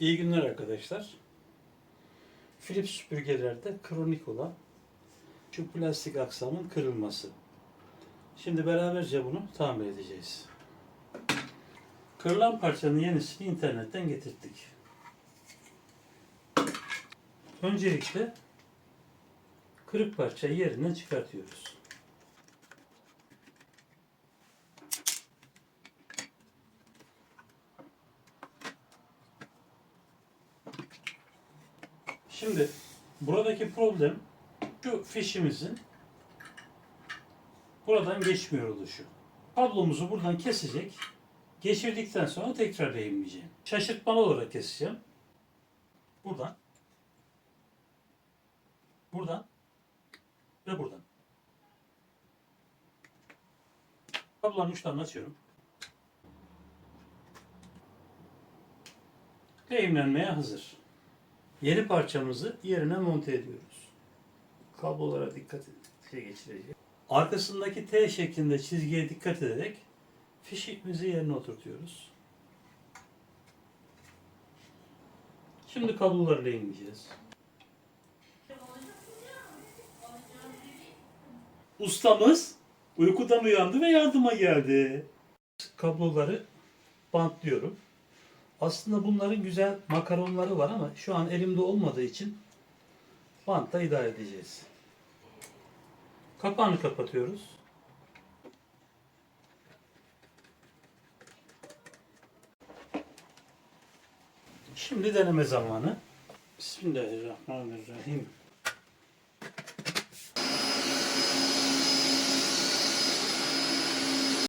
İyi günler arkadaşlar. Philips süpürgelerde kronik olan şu plastik aksamın kırılması. Şimdi beraberce bunu tamir edeceğiz. Kırılan parçanın yenisini internetten getirttik. Öncelikle kırık parçayı yerinden çıkartıyoruz. Şimdi buradaki problem şu fişimizin buradan geçmiyor oluşu. Kablomuzu buradan kesecek. Geçirdikten sonra tekrar eğimleyeceğim. Şaşırtmalı olarak keseceğim. Buradan. Buradan. Ve buradan. Kabloların uçlarını açıyorum. Eğimlenmeye hazır. Yeni parçamızı yerine monte ediyoruz. Kablolara dikkat şey geçireceğiz. Arkasındaki T şeklinde çizgiye dikkat ederek fişimizi yerine oturtuyoruz. Şimdi kablolarla ineceğiz. Ustamız uykudan uyandı ve yardıma geldi. Kabloları bantlıyorum. Aslında bunların güzel makaronları var ama şu an elimde olmadığı için bantla idare edeceğiz. Kapağını kapatıyoruz. Şimdi deneme zamanı. Bismillahirrahmanirrahim.